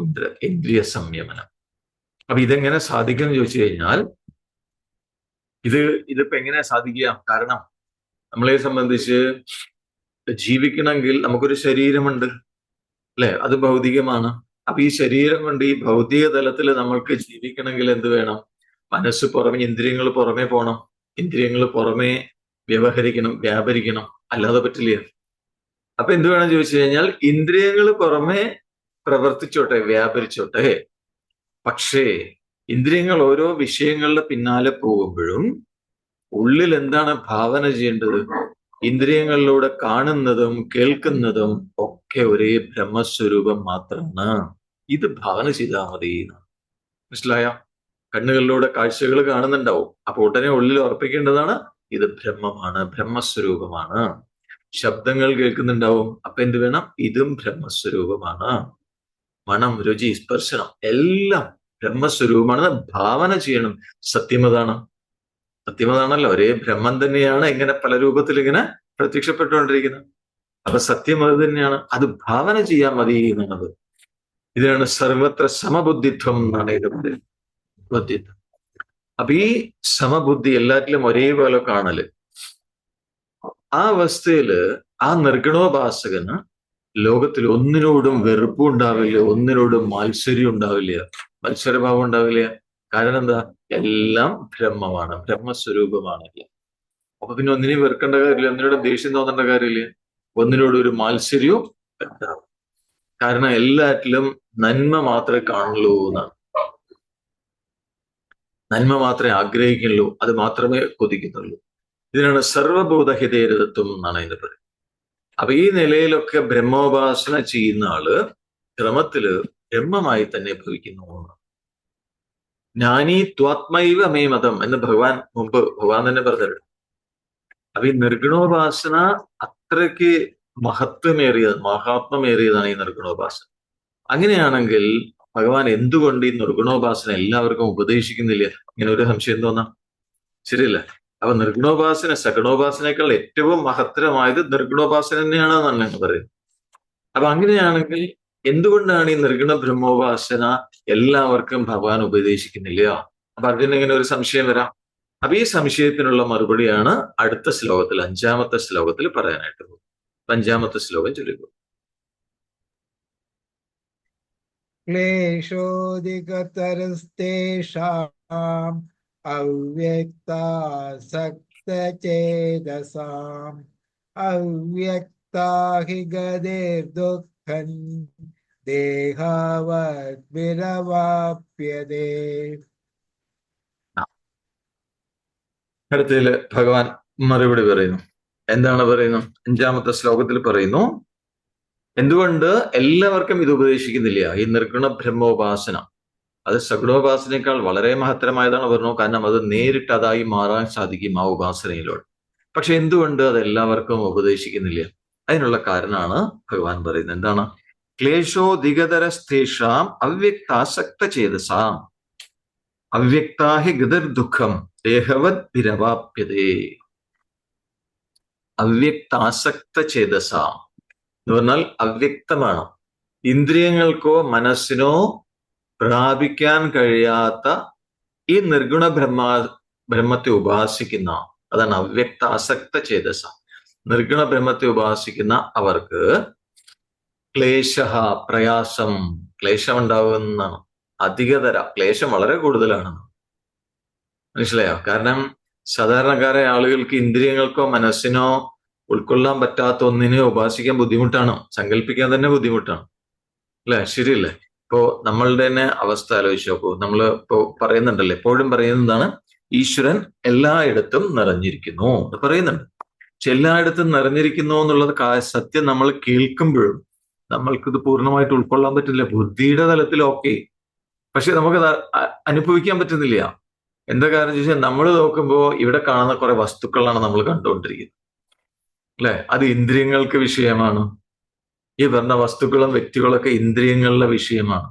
[SPEAKER 1] ഇന്ദ്രിയ സംയമനം. അപ്പൊ ഇതെങ്ങനെ സാധിക്കും എന്ന് ചോദിച്ചു കഴിഞ്ഞാൽ ഇത് ഇതിപ്പോ എങ്ങനെ സാധിക്കുക? കാരണം നമ്മളെ സംബന്ധിച്ച് ജീവിക്കണമെങ്കിൽ നമുക്കൊരു ശരീരമുണ്ട്. അല്ലെ? അത് ഭൗതികമാണ്. അപ്പൊ ഈ ശരീരം കൊണ്ട് ഈ ഭൗതിക തലത്തിൽ നമ്മൾക്ക് ജീവിക്കണമെങ്കിൽ എന്ത് വേണം? മനസ്സ് പുറമെ ഇന്ദ്രിയങ്ങൾ പുറമെ പോകണം ഇന്ദ്രിയങ്ങൾ പുറമേ വ്യവഹരിക്കണം വ്യാപരിക്കണം. അല്ലാതെ പറ്റില്ല. അപ്പൊ എന്ത് വേണം ചോദിച്ചു കഴിഞ്ഞാൽ ഇന്ദ്രിയങ്ങൾ പുറമെ പ്രവർത്തിച്ചോട്ടെ വ്യാപരിച്ചോട്ടെ. പക്ഷേ ഇന്ദ്രിയങ്ങൾ ഓരോ വിഷയങ്ങളുടെ പിന്നാലെ പോകുമ്പോഴും ഉള്ളിൽ എന്താണ് ഭാവന ചെയ്യേണ്ടത്? ഇന്ദ്രിയങ്ങളിലൂടെ കാണുന്നതും കേൾക്കുന്നതും ഒക്കെ ഒരേ ബ്രഹ്മസ്വരൂപം മാത്രമാണ്. ഇത് ഭാവന ചെയ്താൽ മതി മനസ്സിലായ? കണ്ണുകളിലൂടെ കാഴ്ചകൾ കാണുന്നുണ്ടാവും. അപ്പൊ ഉടനെ ഉള്ളിൽ ഉറപ്പിക്കേണ്ടതാണ് ഇത് ബ്രഹ്മമാണ് ബ്രഹ്മസ്വരൂപമാണ്. ശബ്ദങ്ങൾ കേൾക്കുന്നുണ്ടാവും. അപ്പൊ എന്ത് വേണം? ഇതും ബ്രഹ്മസ്വരൂപമാണ്. മണം രുചി സ്പർശനം എല്ലാം ബ്രഹ്മസ്വരൂപമാണെന്ന് ഭാവന ചെയ്യണം. സത്യമതാണ് സത്യമതാണല്ലോ ഒരേ ബ്രഹ്മം തന്നെയാണ് ഇങ്ങനെ പല രൂപത്തിൽ ഇങ്ങനെ പ്രത്യക്ഷപ്പെട്ടുകൊണ്ടിരിക്കുന്നത്. അപ്പൊ സത്യം അത് തന്നെയാണ്. അത് ഭാവന ചെയ്യാൻ മതി എന്നുള്ളത്. ഇതിനാണ് സർവത്ര സമബുദ്ധിത്വം എന്നാണ് ഇതിന്റെ ബുദ്ധിത്വം. അപ്പൊ ഈ സമബുദ്ധി എല്ലാറ്റിലും ഒരേപോലെ കാണൽ. ആ അവസ്ഥയിൽ ആ നിർഗുണോപാസകന് ലോകത്തിൽ ഒന്നിനോടും വെറുപ്പും ഉണ്ടാവില്ല ഒന്നിനോടും മാത്സര്യം ഉണ്ടാവില്ല. മത്സരഭാവം ഉണ്ടാവില്ല. കാരണം എന്താ? എല്ലാം ബ്രഹ്മമാണ് ബ്രഹ്മസ്വരൂപമാണ്. അപ്പൊ പിന്നെ ഒന്നിനെയും വെറുക്കേണ്ട കാര്യമില്ല ഒന്നിനോടും ദേഷ്യം തോന്നേണ്ട കാര്യമില്ല. ഒന്നിനോട് ഒരു മാത്സര്യവും കാരണം എല്ലാറ്റിലും നന്മ മാത്രമേ കാണുള്ളൂ എന്നാണ്. നന്മ മാത്രമേ ആഗ്രഹിക്കുള്ളൂ അത് മാത്രമേ കൊതിക്കുന്നുള്ളൂ. ഇതിനാണ് സർവബോധഹിതേരതത്വം എന്നാണ് അതിന്റെ പറയുന്നത് അപ്പൊ ഈ നിലയിലൊക്കെ ബ്രഹ്മോപാസന ചെയ്യുന്ന ആൾ ക്രമത്തിൽ ബ്രഹ്മമായി തന്നെ ഭവിക്കുന്നു. ജ്ഞാനി ത്വാത്മൈവ മേ മതം എന്ന് ഭഗവാൻ മുമ്പ് ഭഗവാൻ തന്നെ പറഞ്ഞിട്ടുണ്ട്. അപ്പൊ ഈ നിർഗുണോപാസന അത്രയ്ക്ക് മഹത്വമേറിയത് മഹാത്മമേറിയതാണ് ഈ നിർഗുണോപാസന. അങ്ങനെയാണെങ്കിൽ ഭഗവാൻ എന്തുകൊണ്ട് ഈ നിർഗുണോപാസന എല്ലാവർക്കും ഉപദേശിക്കുന്നില്ല? ഇങ്ങനെ ഒരു സംശയം തോന്നാം ശരിയല്ല? അപ്പൊ നിർഗുണോപാസന സഗുണോപാസനേക്കാൾ ഏറ്റവും മഹത്തരമായത് നിർഗുണോപാസന തന്നെയാണ് എന്നാണ് ഞങ്ങൾ പറയുന്നത്. അപ്പൊ അങ്ങനെയാണെങ്കിൽ എന്തുകൊണ്ടാണ് ഈ നിർഗുണ ബ്രഹ്മോപാസന എല്ലാവർക്കും ഭഗവാൻ ഉപദേശിക്കുന്നില്ല? അപ്പൊ അർജുന ഇങ്ങനെ ഒരു സംശയം വരാം. അപ്പൊ ഈ സംശയത്തിനുള്ള മറുപടിയാണ് അടുത്ത ശ്ലോകത്തിൽ അഞ്ചാമത്തെ ശ്ലോകത്തിൽ പറയാനായിട്ട് പോകും അഞ്ചാമത്തെ ശ്ലോകം ചൊല്ലിക്കോ.
[SPEAKER 2] ക്ലേശോദികതരസ്തേഷാം അവ്യക്താസക്തചേതസാം അവ്യക്താഹി ഗതേർദുഃഖൻ
[SPEAKER 1] അടുത്തതിൽ ഭഗവാൻ മറുപടി പറയുന്നു. എന്താണ് പറയുന്നു? അഞ്ചാമത്തെ ശ്ലോകത്തിൽ പറയുന്നു എന്തുകൊണ്ട് എല്ലാവർക്കും ഇത് ഉപദേശിക്കുന്നില്ല? ഈ നിർഗുണ ബ്രഹ്മോപാസന. അത് സഗുണോപാസനയേക്കാൾ വളരെ മഹത്തരമായതാണ് പറഞ്ഞു കാരണം അത് നേരിട്ട് അതായി മാറാൻ സാധിക്കും ആ ഉപാസനയിലൂടെ. പക്ഷെ എന്തുകൊണ്ട് അത് എല്ലാവർക്കും ഉപദേശിക്കുന്നില്ല? അതിനുള്ള കാരണമാണ് ഭഗവാൻ പറയുന്നത്. എന്താണ്? ക്ലേശോ ക്ലേശോധികതരസ്ഥേഷാം അവ്യക്താസക്ത ചേതസാം അവ്യക്താഹി ഗതിർ ദുഃഖം ദേഹവത് വിരവാപ്യതേ. അവ്യക്താസക്ത ചേതസാം എന്ന് പറഞ്ഞാൽ അവ്യക്തമാണ്. ഇന്ദ്രിയങ്ങൾക്കോ മനസ്സിനോ പ്രാപിക്കാൻ കഴിയാത്ത ഈ നിർഗുണ ബ്രഹ്മ ബ്രഹ്മത്തെ ഉപാസിക്കുന്ന അതാണ് അവ്യക്ത അസക്ത ചേതസ. നിർഗുണ ബ്രഹ്മത്തെ ഉപാസിക്കുന്ന അവർക്ക് ക്ലേശ പ്രയാസം ക്ലേശം അധികതര ക്ലേശം വളരെ കൂടുതലാണ്. മനസ്സിലായോ? കാരണം സാധാരണക്കാരെ ആളുകൾക്ക് ഇന്ദ്രിയങ്ങൾക്കോ മനസ്സിനോ ഉൾക്കൊള്ളാൻ പറ്റാത്ത ഒന്നിനെ ഉപാസിക്കാൻ ബുദ്ധിമുട്ടാണ്. സങ്കല്പിക്കാൻ തന്നെ ബുദ്ധിമുട്ടാണ്. അല്ലെ? ശരിയല്ലേ? ഇപ്പോ നമ്മളുടെ തന്നെ അവസ്ഥ ആലോചിച്ച് നോക്കൂ. നമ്മൾ ഇപ്പോ പറയുന്നുണ്ടല്ലോ എപ്പോഴും പറയുന്നതാണ് ഈശ്വരൻ എല്ലായിടത്തും നിറഞ്ഞിരിക്കുന്നു എന്ന് പറയുന്നുണ്ട്. പക്ഷെ എല്ലായിടത്തും നിറഞ്ഞിരിക്കുന്നു എന്നുള്ളത് സത്യം നമ്മൾ കേൾക്കുമ്പോഴും നമ്മൾക്കിത് പൂർണമായിട്ട് ഉൾക്കൊള്ളാൻ പറ്റില്ല. ബുദ്ധിയുടെ തലത്തിൽ ഓക്കെ. പക്ഷെ അ- അനുഭവിക്കാൻ പറ്റുന്നില്ല. എന്താ കാരണം ചോദിച്ചാൽ നമ്മൾ നോക്കുമ്പോൾ ഇവിടെ കാണുന്ന കുറെ വസ്തുക്കളാണ് നമ്മൾ കണ്ടുകൊണ്ടിരിക്കുന്നത്. അല്ലെ? അത് ഇന്ദ്രിയങ്ങൾക്ക് വിഷയമാണ്. ഈ പറഞ്ഞ വസ്തുക്കളും വ്യക്തികളൊക്കെ ഇന്ദ്രിയങ്ങളുടെ വിഷയമാണ്.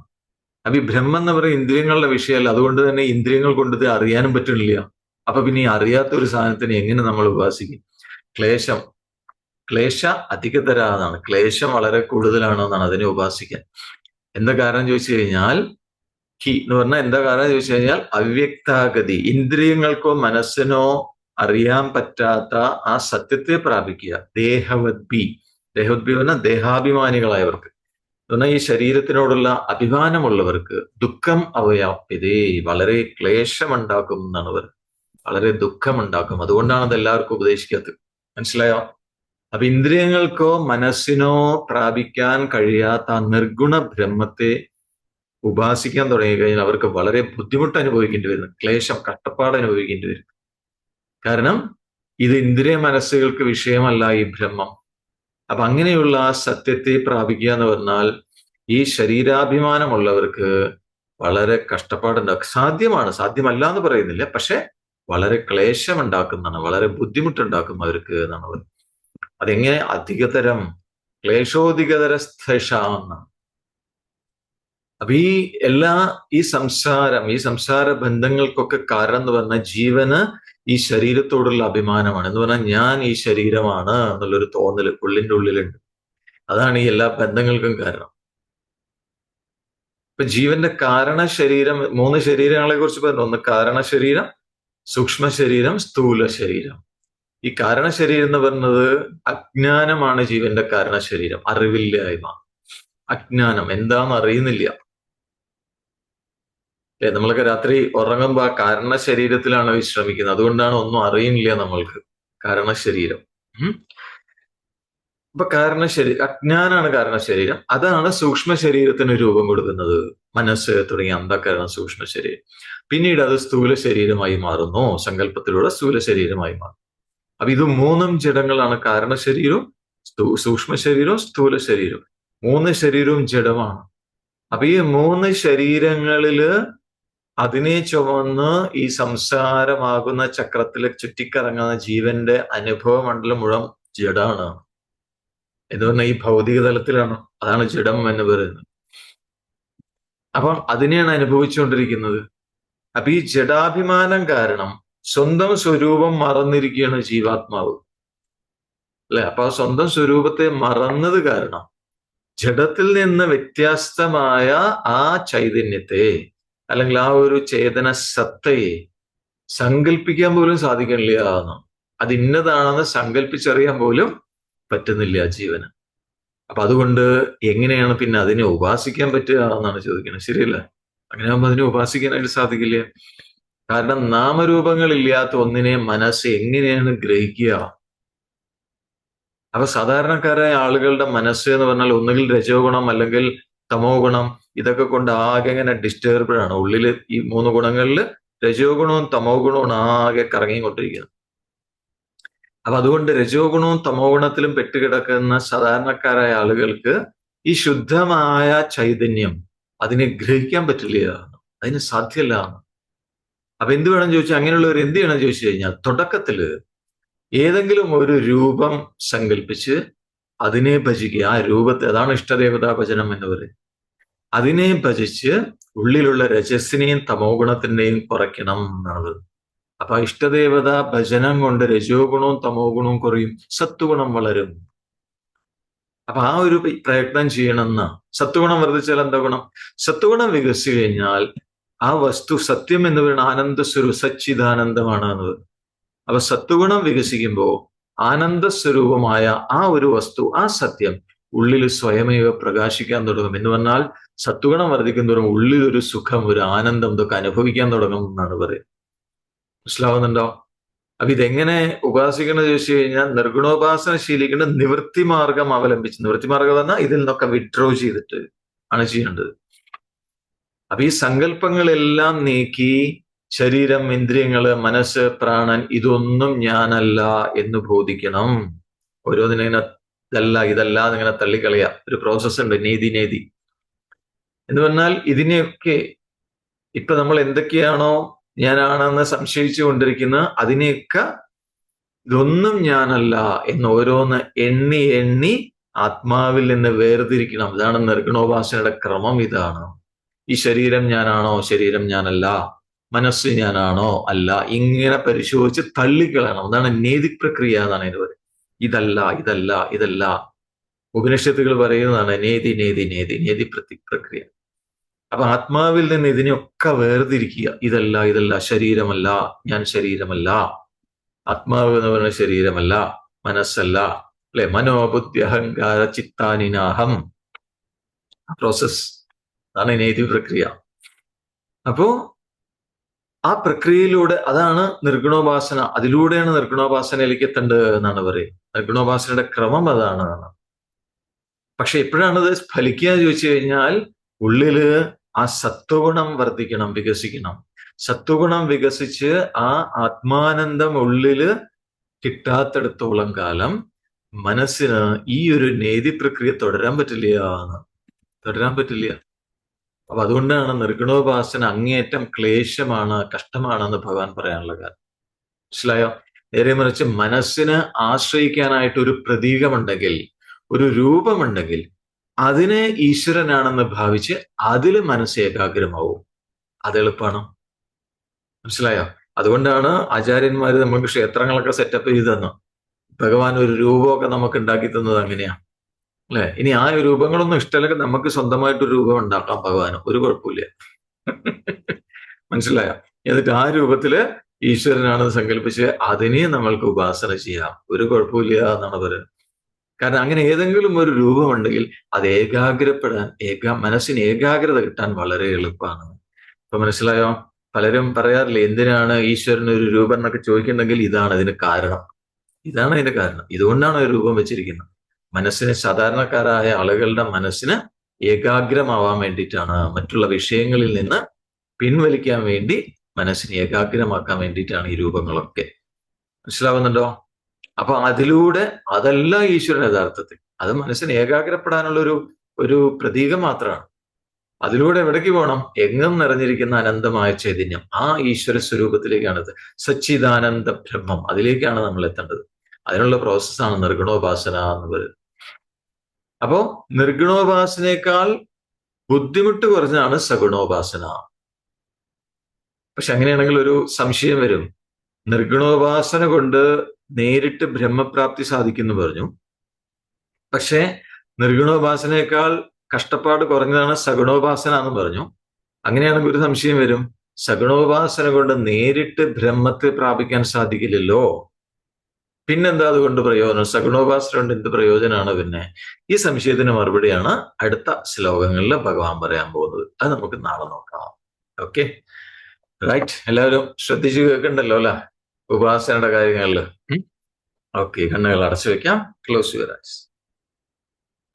[SPEAKER 1] അപ്പൊ ഈ ബ്രഹ്മം എന്ന് പറയുന്ന ഇന്ദ്രിയങ്ങളുടെ വിഷയമല്ല. അതുകൊണ്ട് തന്നെ ഇന്ദ്രിയങ്ങൾ കൊണ്ട് അറിയാനും പറ്റുന്നില്ല. അപ്പൊ പിന്നെ ഈ അറിയാത്ത ഒരു സാധനത്തിന് എങ്ങനെ നമ്മൾ ഉപാസിക്കും? ക്ലേശം. ക്ലേശ അധികതരാതാണ്. ക്ലേശം വളരെ കൂടുതലാണ് എന്നാണ് അതിനെ ഉപാസിക്കാൻ. എന്താ കാരണം ചോദിച്ചു കഴിഞ്ഞാൽ ഹി എന്ന് പറഞ്ഞാൽ എന്താ കാരണം ചോദിച്ചു കഴിഞ്ഞാൽ അവ്യക്താഗതി. ഇന്ദ്രിയങ്ങൾക്കോ മനസ്സിനോ അറിയാൻ പറ്റാത്ത ആ സത്യത്തെ പ്രാപിക്കുക. ദേഹവദ്ബി ദേഹവദ്ബി പറഞ്ഞാൽ ദേഹാഭിമാനികളായവർക്ക്. എന്നാൽ ഈ ശരീരത്തിനോടുള്ള അഭിമാനമുള്ളവർക്ക് ദുഃഖം അവയാപ്യതേ വളരെ ക്ലേശമുണ്ടാക്കും എന്നാണ് അവർ വളരെ ദുഃഖമുണ്ടാക്കും. അതുകൊണ്ടാണ് അത് എല്ലാവർക്കും ഉപദേശിക്കാത്തത്. മനസ്സിലായോ? അപ്പൊ ഇന്ദ്രിയങ്ങൾക്കോ മനസ്സിനോ പ്രാപിക്കാൻ കഴിയാത്ത നിർഗുണ ബ്രഹ്മത്തെ ഉപാസിക്കാൻ തുടങ്ങി കഴിഞ്ഞാൽ അവർക്ക് വളരെ ബുദ്ധിമുട്ട് അനുഭവിക്കേണ്ടി വരുന്നു. ക്ലേശം കട്ടപ്പാട് അനുഭവിക്കേണ്ടി വരും. കാരണം ഇത് ഇന്ദ്രിയ മനസ്സുകൾക്ക് വിഷയമല്ല ഈ ബ്രഹ്മം. അപ്പൊ അങ്ങനെയുള്ള ആ സത്യത്തെ പ്രാപിക്കുക എന്ന് പറഞ്ഞാൽ ഈ ശരീരാഭിമാനമുള്ളവർക്ക് വളരെ കഷ്ടപ്പാടുണ്ടാക്കും സാധ്യമാണ്. സാധ്യമല്ല എന്ന് പറയുന്നില്ല. പക്ഷെ വളരെ ക്ലേശം ഉണ്ടാക്കുന്നതാണ് വളരെ ബുദ്ധിമുട്ടുണ്ടാക്കും അവർക്ക് എന്നാണ് അതെങ്ങനെ അധികതരം ക്ലേശോധികതര സ്ഥേഷാന്നാണ് അപ്പൊ ഈ എല്ലാ ഈ സംസാരം ഈ സംസാര ബന്ധങ്ങൾക്കൊക്കെ കാരണം എന്ന് പറഞ്ഞാൽ ജീവന് ഈ ശരീരത്തോടുള്ള അഭിമാനമാണ്. എന്ന് പറഞ്ഞാൽ ഞാൻ ഈ ശരീരമാണ് എന്നുള്ളൊരു തോന്നൽ ഉള്ളിന്റെ ഉള്ളിലുണ്ട്. അതാണ് ഈ എല്ലാ ബന്ധങ്ങൾക്കും കാരണം. ഇപ്പൊ ജീവന്റെ കാരണ ശരീരം മൂന്ന് ശരീരങ്ങളെ കുറിച്ച് പറഞ്ഞു. ഒന്ന് കാരണ ശരീരം സൂക്ഷ്മ ശരീരം സ്ഥൂല ശരീരം. ഈ കാരണ ശരീരം എന്ന് പറയുന്നത് അജ്ഞാനമാണ് ജീവന്റെ കാരണ ശരീരം അറിവില്ലായ്മ. അജ്ഞാനം എന്താണെന്ന് അറിയുന്നില്ല. അല്ലെ? നമ്മളൊക്കെ രാത്രി ഉറങ്ങുമ്പോ ആ കാരണ ശരീരത്തിലാണ് വിശ്രമിക്കുന്നത്. അതുകൊണ്ടാണ് ഒന്നും അറിയുന്നില്ല നമ്മൾക്ക്. കാരണ ശരീരം. അപ്പൊ കാരണ ശരീരം അജ്ഞാനാണ് കാരണ ശരീരം അതാണ് സൂക്ഷ്മ ശരീരത്തിന് രൂപം കൊടുക്കുന്നത്. മനസ്സ് തുടങ്ങിയ അന്ധകരണം സൂക്ഷ്മ ശരീരം പിന്നീട് അത് സ്ഥൂല ശരീരമായി മാറുന്നു. സങ്കല്പത്തിലൂടെ സ്ഥൂല ശരീരമായി മാറും അപ്പൊ ഇത് മൂന്നും ജഡങ്ങളാണ്. കാരണ ശരീരവും സൂക്ഷ്മ ശരീരവും സ്ഥൂല ശരീരവും മൂന്ന് ശരീരവും ജഡമാണ്. അപ്പൊ ഈ മൂന്ന് ശരീരങ്ങളിൽ അതിനെ ചുമന്ന് ഈ സംസാരമാകുന്ന ചക്രത്തിൽ ചുറ്റിക്കറങ്ങുന്ന ജീവന്റെ അനുഭവ മണ്ഡലം മുഴുവൻ ജഡാണ്. എന്ന് പറഞ്ഞാൽ ഈ ഭൗതിക തലത്തിലാണ്. അതാണ് ജഡം എന്ന് പറയുന്നത്. അപ്പം അതിനെയാണ് അനുഭവിച്ചുകൊണ്ടിരിക്കുന്നത്. അപ്പൊ ഈ ജഡാഭിമാനം കാരണം സ്വന്തം സ്വരൂപം മറന്നിരിക്കുകയാണ് ജീവാത്മാവ്. അല്ലെ? അപ്പൊ സ്വന്തം സ്വരൂപത്തെ മറന്നത് കാരണം ജഡത്തിൽ നിന്ന് വ്യത്യസ്തമായ ആ ചൈതന്യത്തെ അല്ലെങ്കിൽ ആ ഒരു ചേതന സത്തയെ സങ്കല്പിക്കാൻ പോലും സാധിക്കണില്ല എന്ന്. അത് ഇന്നതാണെന്ന് സങ്കല്പിച്ചറിയാൻ പോലും പറ്റുന്നില്ല ജീവന്. അപ്പൊ അതുകൊണ്ട് എങ്ങനെയാണ് പിന്നെ അതിനെ ഉപാസിക്കാൻ പറ്റുക എന്നാണ് ചോദിക്കുന്നത്. ശരിയല്ല? അങ്ങനെ ആകുമ്പോൾ അതിനെ ഉപാസിക്കാനായിട്ട് സാധിക്കില്ല? കാരണം നാമരൂപങ്ങൾ ഇല്ലാത്ത ഒന്നിനെ മനസ്സ് എങ്ങനെയാണ് ഗ്രഹിക്കുക? അപ്പൊ സാധാരണക്കാരായ ആളുകളുടെ മനസ്സ് എന്ന് പറഞ്ഞാൽ ഒന്നുകിൽ രജോ ഗുണം അല്ലെങ്കിൽ തമോ ഗുണം ഇതൊക്കെ കൊണ്ട് ആകെ ഇങ്ങനെ ഡിസ്റ്റർബ്ഡ് ആണ്. ഉള്ളിൽ ഈ മൂന്ന് ഗുണങ്ങളിൽ രജോ ഗുണവും തമോ ഗുണവും ആകെ കറങ്ങിക്കൊണ്ടിരിക്കുന്നത് അപ്പൊ അതുകൊണ്ട് രജോ ഗുണവും തമോ ഗുണത്തിലും പെട്ടുകിടക്കുന്ന സാധാരണക്കാരായ ആളുകൾക്ക് ഈ ശുദ്ധമായ ചൈതന്യം അതിനെ ഗ്രഹിക്കാൻ പറ്റില്ല. അതിന് സാധ്യമല്ല അപ്പൊ എന്ത് വേണം ചോദിച്ചാൽ അങ്ങനെയുള്ളവർ എന്ത് ചെയ്യണം ചോദിച്ചു കഴിഞ്ഞാൽ തുടക്കത്തിൽ ഏതെങ്കിലും ഒരു രൂപം സങ്കല്പിച്ച് അതിനെ ഭജിക്കുക. ആ രൂപത്തെ അതാണ് ഇഷ്ടദേവതാ ഭജനം എന്ന് പറയും അതിനെ ഭജിച്ച് ഉള്ളിലുള്ള രജസിനെയും തമോ ഗുണത്തിന്റെയും കുറയ്ക്കണം എന്നുള്ളത്. അപ്പൊ ഇഷ്ടദേവത ഭജനം കൊണ്ട് രജോ ഗുണവും തമോ ഗുണവും കുറയും സത്വഗുണം വളരും. അപ്പൊ ആ ഒരു പ്രയത്നം ചെയ്യണമെന്ന്. സത്വഗുണം വർദ്ധിച്ചാൽ എന്താ ഗുണം? സത്വഗുണം വികസിച്ചു കഴിഞ്ഞാൽ ആ വസ്തു സത്യം എന്ന് പറയുന്ന ആനന്ദ സ്വരൂപ സച്ചിദാനന്ദമാണ് എന്നത്. അപ്പൊ സത്വഗുണം വികസിക്കുമ്പോൾ ആനന്ദ സ്വരൂപമായ ആ ഒരു വസ്തു ആ സത്യം ഉള്ളിൽ സ്വയമേവ പ്രകാശിക്കാൻ തുടങ്ങും. എന്ന് പറഞ്ഞാൽ സത്വഗുണം വർദ്ധിക്കുന്നതോറും ഉള്ളിൽ ഒരു സുഖം ഒരു ആനന്ദം ഇതൊക്കെ അനുഭവിക്കാൻ തുടങ്ങും എന്നാണ് പറയുന്നത്. മനസ്സിലാവുന്നുണ്ടോ? അപ്പൊ ഇതെങ്ങനെ ഉപാസിക്കണം ചോദിച്ചു കഴിഞ്ഞാൽ നിർഗുണോപാസന ശീലിക്കേണ്ട നിവൃത്തി മാർഗം അവലംബിച്ച്. നിവൃത്തി മാർഗം പറഞ്ഞാൽ ഇതിൽ നിന്നൊക്കെ വിഡ്രോ ചെയ്തിട്ട് ആണ് ചെയ്യേണ്ടത്. അപ്പൊ ഈ സങ്കല്പങ്ങളെല്ലാം നീക്കി ശരീരം ഇന്ദ്രിയങ്ങൾ മനസ്സ് പ്രാണൻ ഇതൊന്നും ഞാനല്ല എന്ന് ബോധിക്കണം. ഓരോന്നിനെ ഇതല്ല ഇതല്ല എന്നിങ്ങനെ തള്ളിക്കളയാം. ഒരു പ്രോസസ് ഉണ്ട് നീതി നീതി. എന്ന് പറഞ്ഞാൽ ഇതിനെയൊക്കെ ഇപ്പൊ നമ്മൾ എന്തൊക്കെയാണോ ഞാനാണെന്ന് സംശയിച്ചു കൊണ്ടിരിക്കുന്ന അതിനെയൊക്കെ ഇതൊന്നും ഞാനല്ല എന്ന് ഓരോന്ന് എണ്ണി എണ്ണി ആത്മാവിൽ നിന്ന് വേർതിരിക്കണം. ഇതാണ് നിർഗുണോപാസനയുടെ ക്രമം ഇതാണ്. ഈ ശരീരം ഞാനാണോ ശരീരം ഞാനല്ല. മനസ്സ് ഞാനാണോ അല്ല. ഇങ്ങനെ പരിശോധിച്ച് തള്ളിക്കളയണം. അതാണ് നീതി പ്രക്രിയ എന്നാണ് പറയുന്നത്. ഇതല്ല ഇതല്ല ഇതല്ല. ഉപനിഷത്തുകൾ പറയുന്നതാണ് നേതി നേതി നേതി നേതി പ്രതി പ്രക്രിയ. അപ്പൊ ആത്മാവിൽ നിന്ന് ഇതിനെയൊക്കെ വേർതിരിക്കുക. ഇതല്ല ഇതല്ല ശരീരമല്ല ഞാൻ ശരീരമല്ല. ആത്മാവ് എന്ന് പറയുന്ന ശരീരമല്ല മനസ്സല്ല അല്ലെ? മനോബുദ്ധി അഹങ്കാര ചിത്താനിനാഹം. പ്രോസസ് അതാണ് നേതി പ്രക്രിയ. അപ്പോ ആ പ്രക്രിയയിലൂടെ അതാണ് നിർഗുണോപാസന. അതിലൂടെയാണ് നിർഗുണോപാസനയിലേക്ക് എത്തേണ്ടത് എന്നാണ് പറയുക നിർഗുണോപാസനയുടെ ക്രമം അതാണ്. പക്ഷെ എപ്പോഴാണ് ഇത് ഫലിക്കുക എന്ന് ചോദിച്ചു കഴിഞ്ഞാൽ ഉള്ളിൽ ആ സത്വഗുണം വർദ്ധിക്കണം വികസിക്കണം. സത്വഗുണം വികസിച്ച് ആ ആത്മാനന്ദം ഉള്ളിൽ കിട്ടാത്തടത്തോളം കാലം മനസ്സിന് ഈ ഒരു നേതി പ്രക്രിയ തുടരാൻ പറ്റില്ല എന്ന്. തുടരാൻ പറ്റില്ല. അപ്പൊ അതുകൊണ്ടാണ് നിർഗുണോപാസന അങ്ങേയറ്റം ക്ലേശമാണ് കഷ്ടമാണെന്ന് ഭഗവാൻ പറയാനുള്ള കാരണം മനസ്സിലായോ? നേരെ മറിച്ച് മനസ്സിന് ആശ്രയിക്കാനായിട്ട് ഒരു പ്രതീകമുണ്ടെങ്കിൽ ഒരു രൂപമുണ്ടെങ്കിൽ അതിനെ ഈശ്വരനാണെന്ന് ഭാവിച്ച് അതിൽ മനസ്സ് ഏകാഗ്രമാവും. അത് എളുപ്പമാണ് മനസ്സിലായോ? അതുകൊണ്ടാണ് ആചാര്യന്മാർ നമുക്ക് ക്ഷേത്രങ്ങളൊക്കെ സെറ്റപ്പ് ചെയ്തു തന്നു ഭഗവാൻ ഒരു രൂപമൊക്കെ നമുക്ക് ഉണ്ടാക്കി തന്നത് അങ്ങനെയാ. അല്ലെ? ഇനി ആ രൂപങ്ങളൊന്നും ഇഷ്ടമല്ലെങ്കിൽ നമുക്ക് സ്വന്തമായിട്ട് ഒരു രൂപം ഉണ്ടാക്കാം ഭഗവാന്. ഒരു കുഴപ്പമില്ല. മനസ്സിലായോ? എന്നിട്ട് ആ രൂപത്തിൽ ഈശ്വരനാണെന്ന് സങ്കല്പിച്ച് അതിനെ നമ്മൾക്ക് ഉപാസന ചെയ്യാം. ഒരു കുഴപ്പമില്ല എന്നാണ് പറയുന്നത്. കാരണം അങ്ങനെ ഏതെങ്കിലും ഒരു രൂപമുണ്ടെങ്കിൽ അത് ഏകാഗ്രപ്പെടാൻ ഏകാ മനസ്സിന് ഏകാഗ്രത കിട്ടാൻ വളരെ എളുപ്പമാണ്. ഇപ്പൊ മനസ്സിലായോ? പലരും പറയാറില്ല എന്തിനാണ് ഈശ്വരന് ഒരു രൂപം എന്നൊക്കെ ചോദിക്കുന്നുണ്ടെങ്കിൽ ഇതാണ് അതിന് കാരണം. ഇതാണ് അതിന്റെ കാരണം. ഇതുകൊണ്ടാണ് ഒരു രൂപം വെച്ചിരിക്കുന്നത്. മനസ്സിന് സാധാരണക്കാരായ ആളുകളുടെ മനസ്സിന് ഏകാഗ്രമാവാൻ വേണ്ടിയിട്ടാണ് മറ്റുള്ള വിഷയങ്ങളിൽ നിന്ന് പിൻവലിക്കാൻ വേണ്ടി മനസ്സിനെ ഏകാഗ്രമാക്കാൻ വേണ്ടിയിട്ടാണ് ഈ രൂപങ്ങളൊക്കെ. മനസ്സിലാവുന്നുണ്ടോ? അപ്പൊ അതിലൂടെ അതല്ല ഈശ്വരൻ യഥാർത്ഥത്തിൽ. അത് മനസ്സിന് ഏകാഗ്രപ്പെടാനുള്ള ഒരു ഒരു പ്രതീകം മാത്രമാണ്. അതിലൂടെ എവിടേക്ക് പോകണം എങ്ങും നിറഞ്ഞിരിക്കുന്ന അനന്തമായ ചൈതന്യം ആ ഈശ്വര സ്വരൂപത്തിലേക്കാണത്. സച്ചിദാനന്ദ ബ്രഹ്മം അതിലേക്കാണ് നമ്മൾ എത്തേണ്ടത്. അതിനുള്ള പ്രോസസ്സാണ് നിർഗുണോപാസന എന്ന് പറയുന്നത്. അപ്പോ നിർഗുണോപാസനയേക്കാൾ ബുദ്ധിമുട്ട് കുറഞ്ഞാണ് സഗുണോപാസന. പക്ഷെ അങ്ങനെയാണെങ്കിൽ ഒരു സംശയം വരും. നിർഗുണോപാസന കൊണ്ട് നേരിട്ട് ബ്രഹ്മപ്രാപ്തി സാധിക്കുന്നു പറഞ്ഞു. പക്ഷേ നിർഗുണോപാസനയേക്കാൾ കഷ്ടപ്പാട് കുറഞ്ഞതാണ് സഗുണോപാസന എന്ന് പറഞ്ഞു. അങ്ങനെയാണെങ്കിൽ ഒരു സംശയം വരും. സഗുണോപാസന കൊണ്ട് നേരിട്ട് ബ്രഹ്മത്തെ പ്രാപിക്കാൻ സാധിക്കില്ലല്ലോ. പിന്നെന്താ അതുകൊണ്ട് പ്രയോജനം? സഗുണോപാസന കൊണ്ട് എന്ത് പ്രയോജനമാണ് പിന്നെ? ഈ സംശയത്തിന് മറുപടിയാണ് അടുത്ത ശ്ലോകങ്ങളിൽ ഭഗവാൻ പറയാൻ പോകുന്നത്. അത് നമുക്ക് നാളെ നോക്കാം. ഓക്കെ? റൈറ്റ് എല്ലാവരും ശ്രദ്ധിച്ചു കേൾക്കണ്ടല്ലോ അല്ല? ഉപാസനയുടെ കാര്യങ്ങളിൽ ഓക്കെ കണ്ണുകൾ അടച്ചു വെക്കാം. ക്ലോസ് യുവർ ഐസ്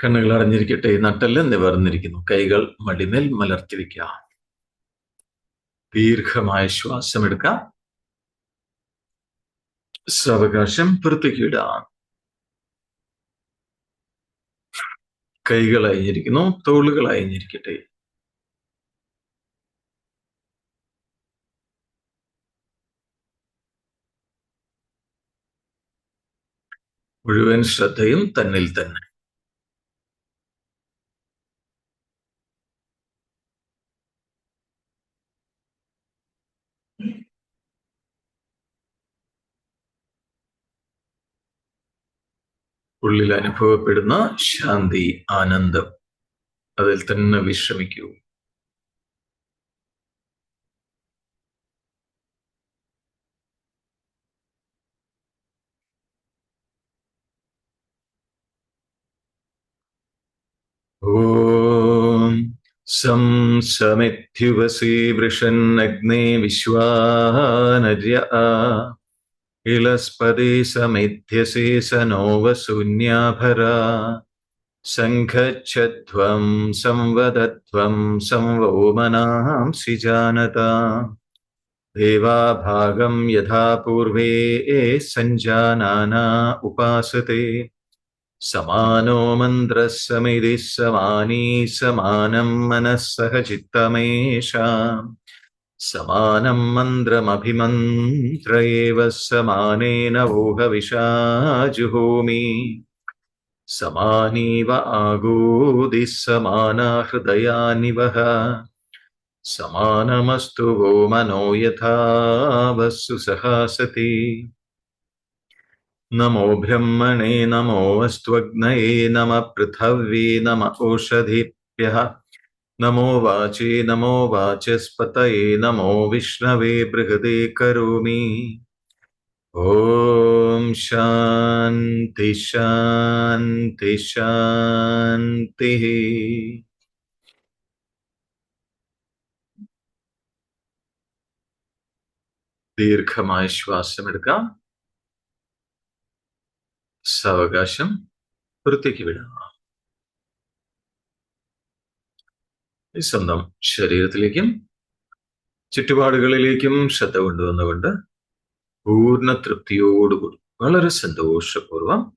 [SPEAKER 1] കണ്ണുകൾ അടഞ്ഞിരിക്കട്ടെ. നട്ടൽ നിവർന്നിരിക്കുന്നു. കൈകൾ മടിമേൽ മലർത്തി വെക്കാം. ദീർഘമായ ശ്വാസം എടുക്കാം. സാവകാശം പുറത്തേക്ക് കൈകൾ അയഞ്ഞിരിക്കുന്നു തോളുകൾ അയഞ്ഞിരിക്കട്ടെ മുഴുവൻ ശ്രദ്ധയും തന്നിൽ തന്നെ. ഉള്ളിൽ അനുഭവപ്പെടുന്ന ശാന്തി ആനന്ദം. അതിൽ തന്നെ വിശ്രമിക്കൂ. ॐ सं समित्युवसे वृषन्नग्ने विश्वानर्य इलस्पदे समिध्यसे स नो वसून्याभरा सङ्घच्छध्वं संवदध्वं संवोमनांसि जानता देवाभागं यथा पूर्वे सञ्जानाना उपासते समानो मन्त्रः समिति समानी समानं मनः सह चित्तमेषा समानम् मन्त्रमभिमन्त्र एव समानेन वोहविषा जुहोमि समानीव आगूदिः समानाहृदयानि वः समानमस्तु वो मनो यथा वस्सु सहासति। അസ്ത്വഗ്നയേ നമ പൃഥവ്യേ നമ ഓഷധിഭ്യഃ നമോ വാചേ നമോ വാചസ്പതയേ നമോ വിഷ്ണവേ ബൃഹദേ കരോമി ഓം ശാന്തി ശാന്തി ശാന്തി ദീർഘമായ ശ്വാസം എടുക്കാം സാവകാശം പുറത്തേക്ക് വിടാം ഈ സ്വന്തം ശരീരത്തിലേക്കും ചുറ്റുപാടുകളിലേക്കും ശ്രദ്ധ കൊണ്ടുവന്നുകൊണ്ട് പൂർണ തൃപ്തിയോടുകൂടി വളരെ സന്തോഷപൂർവം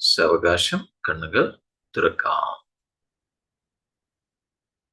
[SPEAKER 1] സാവകാശം കണ്ണുകൾ തുറക്കാം.